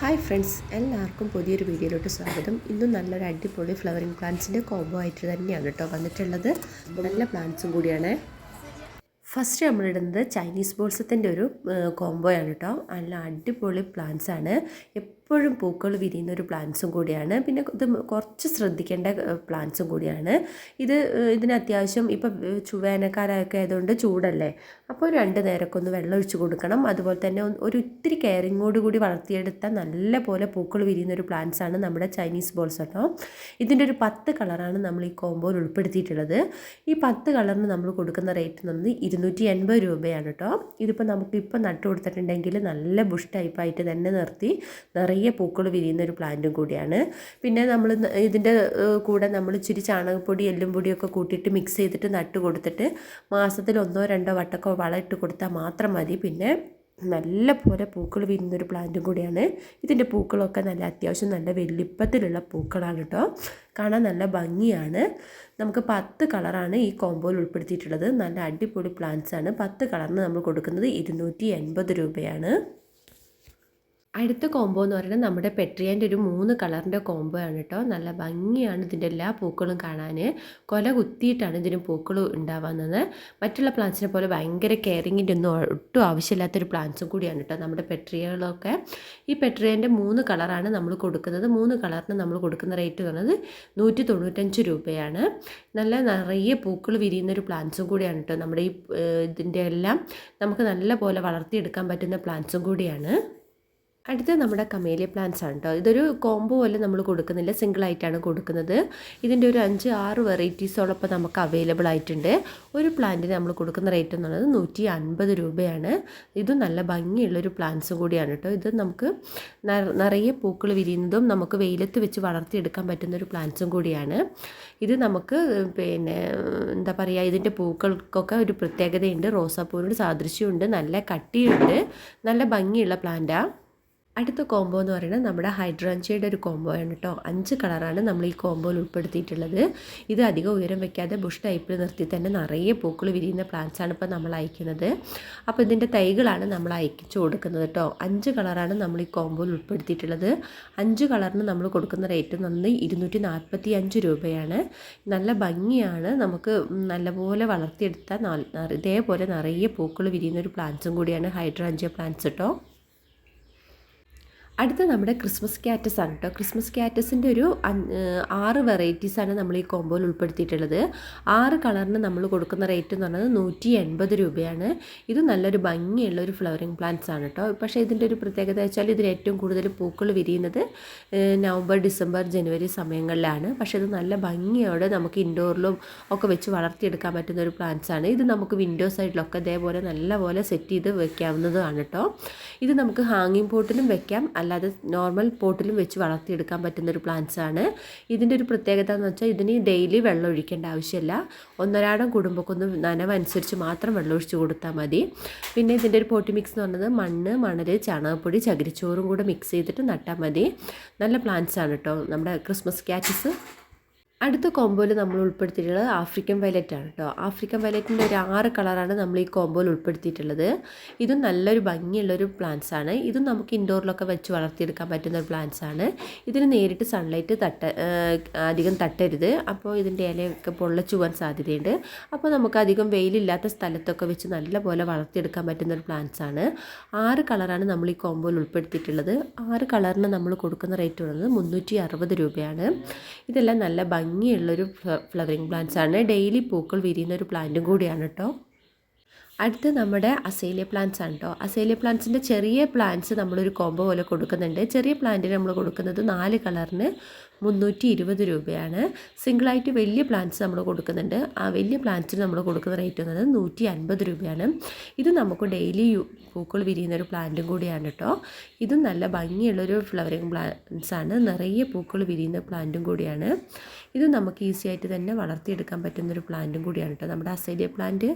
Hi friends എല്ലാവർക്കും പുതിയൊരു വീഡിയോയിലോട്ട് സ്വാഗതം. ഇന്നും നല്ലൊരു അടിപൊളി ഫ്ലവറിങ് പ്ലാന്റ്സിന്റെ കോംബോ ആയിട്ട് തന്നെയാണ് കേട്ടോ വന്നിട്ടുള്ളത്. നല്ല പ്ലാന്റ്സും കൂടിയാണ്. ഫസ്റ്റ് നമ്മളിടുന്നത് ചൈനീസ് ബോൾസത്തിന്റെ ഒരു കോംബോയാണ് കേട്ടോ. നല്ല അടിപൊളി പ്ലാന്റ്സാണ് എപ്പോഴും പൂക്കൾ വിരിയുന്ന ഒരു പ്ലാന്റ്സും കൂടിയാണ്. പിന്നെ ഇത് കുറച്ച് ശ്രദ്ധിക്കേണ്ട പ്ലാന്റ്സും കൂടിയാണ്. ഇത് ഇതിന് അത്യാവശ്യം ഇപ്പം വേനൽക്കാലമൊക്കെ ആയതുകൊണ്ട് ചൂടല്ലേ? അപ്പോൾ രണ്ട് നേരമൊക്കെ ഒന്ന് വെള്ളം ഒഴിച്ചു കൊടുക്കണം. അതുപോലെ തന്നെ ഒരു ഇത്തിരി കെയറിങ്ങോട് കൂടി വളർത്തിയെടുത്ത നല്ല പോലെ പൂക്കൾ വിരിയുന്ന ഒരു പ്ലാന്റ്സ് ആണ് നമ്മുടെ ചൈനീസ് ബോൾസ് കേട്ടോ. ഇതിന്റെ ഒരു പത്ത് കളറാണ് നമ്മൾ ഈ കോമ്പോയിൽ ഉൾപ്പെടുത്തിയിട്ടുള്ളത്. ഈ പത്ത് കളറിന് നമ്മൾ കൊടുക്കുന്ന റേറ്റ് നമ്മൾ ഇരുന്നൂറ്റി എൺപത് രൂപയാണ് കേട്ടോ. ഇതിപ്പോൾ നമുക്ക് ഇപ്പോൾ നട്ടു കൊടുത്തിട്ടുണ്ടെങ്കിൽ നല്ല ബുഷ് ടൈപ്പായിട്ട് തന്നെ നിർത്തി നിറയെ പൂക്കൾ വിരിയുന്ന ഒരു പ്ലാന്റും കൂടിയാണ്. പിന്നെ നമ്മൾ ഇതിന്റെ കൂടെ നമ്മൾ ഇച്ചിരി ചാണകപ്പൊടി എല്ലും പൊടിയൊക്കെ കൂട്ടിയിട്ട് മിക്സ് ചെയ്തിട്ട് നട്ട് കൊടുത്തിട്ട് മാസത്തിൽ ഒന്നോ രണ്ടോ വട്ടമൊക്കെ വളം ഇട്ട് കൊടുത്താൽ മാത്രം മതി. പിന്നെ നല്ല പോലെ പൂക്കൾ വിരുന്നൊരു പ്ലാന്റും കൂടിയാണ്. ഇതിന്റെ പൂക്കളൊക്കെ നല്ല അത്യാവശ്യം നല്ല വലിപ്പത്തിലുള്ള പൂക്കളാണ് കേട്ടോ കാണാൻ നല്ല ഭംഗിയാണ്. നമുക്ക് പത്ത് കളറാണ് ഈ കോമ്പോയിൽ ഉൾപ്പെടുത്തിയിട്ടുള്ളത്. നല്ല അടിപൊളി പ്ലാന്റ്സാണ്. പത്ത് കളറിന് നമ്മൾ കൊടുക്കുന്നത് ഇരുന്നൂറ്റി രൂപയാണ്. അടുത്ത കോംബോ എന്ന് പറയുന്നത് നമ്മുടെ പെട്രിയന്റെ ഒരു മൂന്ന് കളറിന്റെ കോംബോ ആണ് കേട്ടോ നല്ല ഭംഗിയാണ് ഇതിന്റെ എല്ലാ പൂക്കളും കാണാൻ കൊല കുത്തിയിട്ടാണ് ഇതിന് പൂക്കൾ ഉണ്ടാവുന്നത്. മറ്റുള്ള പ്ലാന്റ്സിനെ പോലെ ഭയങ്കര കെയറിങ്ങിന്റെ ഒന്നും ഒട്ടും ആവശ്യമില്ലാത്തൊരു പ്ലാന്റ്സും കൂടിയാണ് കേട്ടോ നമ്മുടെ പെട്രിയകളൊക്കെ. ഈ പെട്രിയന്റെ മൂന്ന് കളറാണ് നമ്മൾ കൊടുക്കുന്നത്. മൂന്ന് കളറിന് നമ്മൾ കൊടുക്കുന്ന റേറ്റ് പറയുന്നത് നൂറ്റി തൊണ്ണൂറ്റഞ്ച് രൂപയാണ്. നല്ല നിറയെ പൂക്കൾ വിരിയുന്ന ഒരു പ്ലാന്റ്സും കൂടിയാണ് കേട്ടോ നമ്മുടെ ഈ ഇതിന്റെ എല്ലാം നമുക്ക് നല്ല പോലെ വളർത്തിയെടുക്കാൻ പറ്റുന്ന പ്ലാന്റ്സും കൂടിയാണ്. അടുത്ത നമ്മുടെ കമേലിയ പ്ലാന്റ്സ് ആണ് കേട്ടോ ഇതൊരു കോംബോ പോലെ നമ്മൾ കൊടുക്കുന്നില്ല. സിംഗിൾ ആയിട്ടാണ് കൊടുക്കുന്നത്. ഇതിന്റെ ഒരു അഞ്ച് ആറ് വെറൈറ്റീസോളം ഇപ്പോൾ നമുക്ക് അവൈലബിൾ ആയിട്ടുണ്ട്. ഒരു പ്ലാന്റിന് നമ്മൾ കൊടുക്കുന്ന റേറ്റ് എന്ന് പറയുന്നത് നൂറ്റി അൻപത് രൂപയാണ്. ഇത് നല്ല ഭംഗിയുള്ളൊരു പ്ലാന്റ്സും കൂടിയാണ് കേട്ടോ ഇത് നമുക്ക് നിറയെ പൂക്കൾ വിരിയുന്നതും നമുക്ക് വെയിലത്ത് വെച്ച് വളർത്തിയെടുക്കാൻ പറ്റുന്ന ഒരു പ്ലാന്റ്സും കൂടിയാണ്. ഇത് നമുക്ക് പിന്നെ എന്താ പറയുക ഇതിന്റെ പൂക്കൾക്കൊക്കെ ഒരു പ്രത്യേകതയുണ്ട്. റോസാപ്പൂവിനോട് സാദൃശ്യമുണ്ട് നല്ല കട്ടിയുണ്ട്. നല്ല ഭംഗിയുള്ള പ്ലാന്റാണ് അടുത്ത കോംബോ എന്ന് പറയുന്നത് നമ്മുടെ ഹൈഡ്രാഞ്ചയുടെ ഒരു കോംബോ ആണ് കേട്ടോ. അഞ്ച് കളറാണ് നമ്മൾ ഈ കോംബോയിൽ ഉൾപ്പെടുത്തിയിട്ടുള്ളത്. ഇത് അധികം ഉയരം വെക്കാതെ ബുഷ് ടൈപ്പിൽ നിർത്തി തന്നെ നിറയെ പൂക്കൾ വിരിയുന്ന പ്ലാന്റ്സ് ആണ് ഇപ്പോൾ നമ്മൾ അയക്കുന്നത്. അപ്പോൾ ഇതിന്റെ തൈകളാണ് നമ്മൾ അയച്ചു കൊടുക്കുന്നത് കേട്ടോ. അഞ്ച് കളറാണ് നമ്മൾ ഈ കോംബോയിൽ ഉൾപ്പെടുത്തിയിട്ടുള്ളത്. അഞ്ച് കളറിന് നമ്മൾ കൊടുക്കുന്ന റേറ്റ് നന്ന് ഇരുന്നൂറ്റി നാൽപ്പത്തി അഞ്ച് രൂപയാണ്. നല്ല ഭംഗിയാണ്. നമുക്ക് നല്ലപോലെ വളർത്തിയെടുത്ത ഇതേപോലെ നിറയെ പൂക്കൾ വിരിയുന്ന ഒരു പ്ലാന്റ്സും കൂടിയാണ് ഹൈഡ്രാഞ്ചിയ പ്ലാന്റ്സ് കേട്ടോ. അടുത്ത നമ്മുടെ ക്രിസ്മസ് ക്യാറ്റസ് ആണ് കേട്ടോ. ക്രിസ്മസ് ക്യാറ്റസിന്റെ ഒരു ആറ് വെറൈറ്റീസാണ് നമ്മൾ ഈ കോമ്പോയിൽ ഉൾപ്പെടുത്തിയിട്ടുള്ളത്. ആറ് കളറിന് നമ്മൾ കൊടുക്കുന്ന റേറ്റ് എന്ന് പറയുന്നത് നൂറ്റി എൺപത് രൂപയാണ്. ഇത് നല്ലൊരു ഭംഗിയുള്ള ഒരു ഫ്ലവറിങ് പ്ലാന്റ്സ് ആണ് കേട്ടോ. പക്ഷേ ഇതിന്റെ ഒരു പ്രത്യേകത വെച്ചാൽ ഇതിന് ഏറ്റവും കൂടുതൽ പൂക്കൾ വിരിയുന്നത് നവംബർ ഡിസംബർ ജനുവരി സമയങ്ങളിലാണ്. പക്ഷേ ഇത് നല്ല ഭംഗിയോടെ നമുക്ക് ഇൻഡോറിലും ഒക്കെ വെച്ച് വളർത്തിയെടുക്കാൻ പറ്റുന്ന ഒരു പ്ലാന്റ്സ് ആണ്. ഇത് നമുക്ക് വിൻഡോ സൈഡിലൊക്കെ ഇതേപോലെ നല്ലപോലെ സെറ്റ് ചെയ്ത് വെക്കാവുന്നതാണ് കേട്ടോ. ഇത് നമുക്ക് ഹാങ്ങിങ് പോട്ടിലും വെക്കാം. അല്ലാതെ നോർമൽ പോട്ടിലും വെച്ച് വളർത്തിയെടുക്കാൻ പറ്റുന്ന ഒരു പ്ലാന്റ്സ് ആണ്. ഇതിന്റെ ഒരു പ്രത്യേകത എന്ന് വെച്ചാൽ ഇതിന് ഡെയിലി വെള്ളം ഒഴിക്കേണ്ട ആവശ്യമില്ല ഒന്നരാടം കുടുംബക്കൊന്ന് നനവനുസരിച്ച് മാത്രം വെള്ളം ഒഴിച്ച് കൊടുത്താൽ മതി. പിന്നെ ഇതിന്റെ ഒരു പോട്ടി മിക്സ് എന്ന് പറയുന്നത് മണ്ണ് മണൽ ചാണകപ്പൊടി ചകിരിച്ചോറും കൂടെ മിക്സ് ചെയ്തിട്ട് നട്ടാൽ മതി. നല്ല പ്ലാന്റ്സ് ആണ് കേട്ടോ നമ്മുടെ ക്രിസ്മസ് ക്യാറ്റസ് അടുത്ത കോമ്പോയിൽ നമ്മൾ ഉൾപ്പെടുത്തിയിട്ടുള്ളത് ആഫ്രിക്കൻ വയലറ്റ് ആണ് കേട്ടോ ആഫ്രിക്കൻ വയലറ്റിന്റെ ഒരു ആറ് കളറാണ് നമ്മൾ ഈ കോമ്പോയിൽ ഉൾപ്പെടുത്തിയിട്ടുള്ളത്. ഇതും നല്ലൊരു ഭംഗിയുള്ളൊരു പ്ലാന്റ്സ് ആണ്. ഇതും നമുക്ക് ഇൻഡോറിലൊക്കെ വെച്ച് വളർത്തിയെടുക്കാൻ പറ്റുന്ന ഒരു പ്ലാന്റ്സ് ആണ്. ഇതിന് നേരിട്ട് സൺലൈറ്റ് തട്ട അധികം തട്ടരുത്. അപ്പോൾ ഇതിന്റെ ഇലയൊക്കെ പൊള്ളച്ചു പോകാൻ സാധ്യതയുണ്ട്. അപ്പോൾ നമുക്ക് അധികം വെയിലില്ലാത്ത സ്ഥലത്തൊക്കെ വെച്ച് നല്ലപോലെ വളർത്തിയെടുക്കാൻ പറ്റുന്ന ഒരു പ്ലാന്റ്സ് ആണ്. ആറ് കളറാണ് നമ്മൾ ഈ കോമ്പോയിൽ ഉൾപ്പെടുത്തിയിട്ടുള്ളത്. ആറ് കളറിന് നമ്മൾ കൊടുക്കുന്ന റേറ്റ് ഉള്ളത് മുന്നൂറ്റി രൂപയാണ്. ഇതെല്ലാം നല്ല ഭംഗി ഭംഗിയുള്ളൊരു ഫ്ലവറിങ് പ്ലാന്റ്സ് ആണ് ഡെയിലി പൂക്കൾ വിരിയുന്ന ഒരു പ്ലാന്റും കൂടിയാണ് കേട്ടോ അടുത്ത് നമ്മുടെ അസേലിയ പ്ലാന്റ്സ് ആണ് കേട്ടോ അസേലിയ പ്ലാന്റ്സിന്റെ ചെറിയ പ്ലാന്റ്സ് നമ്മളൊരു കോംബോ പോലെ കൊടുക്കുന്നുണ്ട്. ചെറിയ പ്ലാന്റിന് നമ്മൾ കൊടുക്കുന്നത് നാല് കളറിന് മുന്നൂറ്റി ഇരുപത് രൂപയാണ്. സിംഗിളായിട്ട് വലിയ പ്ലാന്റ്സ് നമ്മൾ കൊടുക്കുന്നുണ്ട്. ആ വലിയ പ്ലാന്റ്സിന് നമ്മൾ കൊടുക്കുന്ന റേറ്റ് വന്നത് നൂറ്റി അൻപത് രൂപയാണ്. ഇത് നമുക്ക് ഡെയിലി പൂക്കൾ വിരിയുന്ന ഒരു പ്ലാന്റും കൂടിയാണ് കേട്ടോ ഇതും നല്ല ഭംഗിയുള്ളൊരു ഫ്ലവറിങ് പ്ലാന്റ്സ് ആണ്. നിറയെ പൂക്കൾ വിരിയുന്ന പ്ലാന്റും കൂടിയാണ്. ഇത് നമുക്ക് ഈസി ആയിട്ട് തന്നെ വളർത്തിയെടുക്കാൻ പറ്റുന്നൊരു പ്ലാന്റും കൂടിയാണ് കേട്ടോ നമ്മുടെ അസേലിയ പ്ലാന്റ്